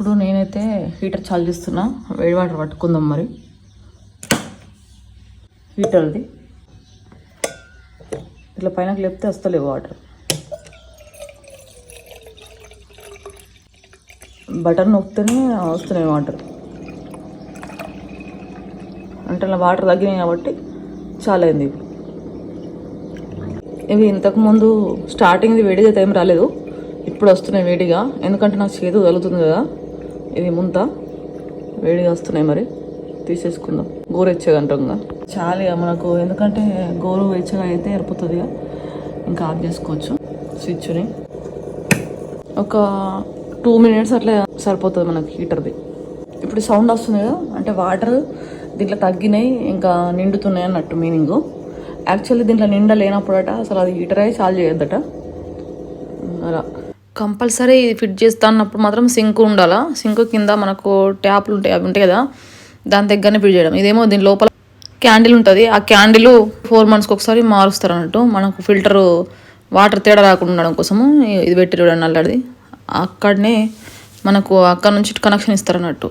ఇప్పుడు నేనైతే హీటర్ చాలు చేస్తున్నా. వేడి వాటర్ పట్టుకుందాం మరి. హీటర్ది. ఇట్లా పైన లేపితే వస్తలేవు వాటర్. బటన్ నొక్కితేనే వస్తున్నాయి వాటర్. అంటే అలా వాటర్ తగ్గినాయి కాబట్టి చాలైంది అయింది ఇప్పుడు. ఇవి ఇంతకుముందు స్టార్టింగ్ది వేడిగా అయితే ఏం రాలేదు. ఇప్పుడు వస్తున్నాయి వేడిగా. ఎందుకంటే నాకు చేదు తగులుతుంది కదా. ఇది ముంత. వేడిగా వస్తున్నాయి మరి. తీసేసుకుందాం. గోరెచ్చగా కదా చాలా ఇక మనకు ఎందుకంటే గోరు వెచ్చగా అయితే ఎరిపోతుంది ఇక. ఇంకా ఆఫ్ చేసుకోవచ్చు స్విచ్ని ఒక టూ మినిట్స్ అట్లా సరిపోతుంది మనకి హీటర్ది. ఇప్పుడు సౌండ్ వస్తుంది కదా అంటే వాటర్ దీంట్లో తగ్గినాయి ఇంకా నిండుతున్నాయి అన్నట్టు మీనింగ్. యాక్చువల్లీ దీంట్లో నిండా లేనప్పుడట అసలు అది హీటర్ అయి చాలు చేయొద్దట. అలా. కంపల్సరీ ఇది ఫిట్ చేస్తా అన్నప్పుడు మాత్రం సింక్ ఉండాలా? సింక్ కింద మనకు ట్యాప్లు ఉంటాయి అవి ఉంటాయి కదా? దాని దగ్గరనే ఫిట్ చేయడం. ఇదేమో దీని లోపల క్యాండిల్ ఉంటుంది. ఆ క్యాండిల్ ఫోర్ మంత్స్కి ఒకసారి మారుస్తారు అన్నట్టు. మనకు ఫిల్టర్ వాటర్ తేడా రాకుండా ఉండడం కోసము ఇది పెట్టి చూడండి అక్కడనే మనకు అక్కడ నుంచి కనెక్షన్ ఇస్తారు అన్నట్టు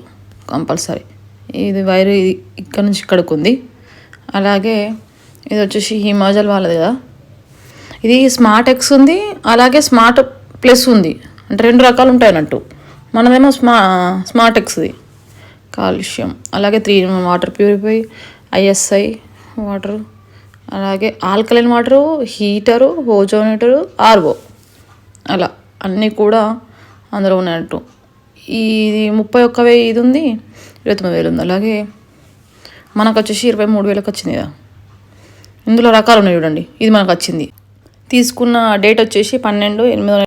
కంపల్సరీ. ఇది వైర్ ఇది ఇక్కడ నుంచి ఇక్కడికి ఉంది. అలాగే ఇది వచ్చేసి హిమాచల్ వాళ్ళది కదా. ఇది స్మార్ట్ ఎక్స్ ఉంది. అలాగే స్మార్ట్ ప్లస్ ఉంది. అంటే రెండు రకాలు ఉంటాయి అన్నట్టు. మనదేమో స్మా స్మార్టెక్స్ది కాలుష్యం. అలాగే three water purify ISI water. అలాగే alkaline water heater ozonator RO. అలా అన్నీ కూడా అందులో ఉన్నట్టు ఇది ముప్పై ఒక్క వెయ్యి ఇది ఉంది ఇరవై తొమ్మిది వేలు ఉంది. అలాగే మనకు వచ్చేసి ఇరవై మూడు వేలకు వచ్చింది కదా. ఇందులో రకాలు ఉన్నాయి చూడండి. ఇది మనకు వచ్చింది తీసుకున్న డేట్ వచ్చేసి పన్నెండు ఎనిమిది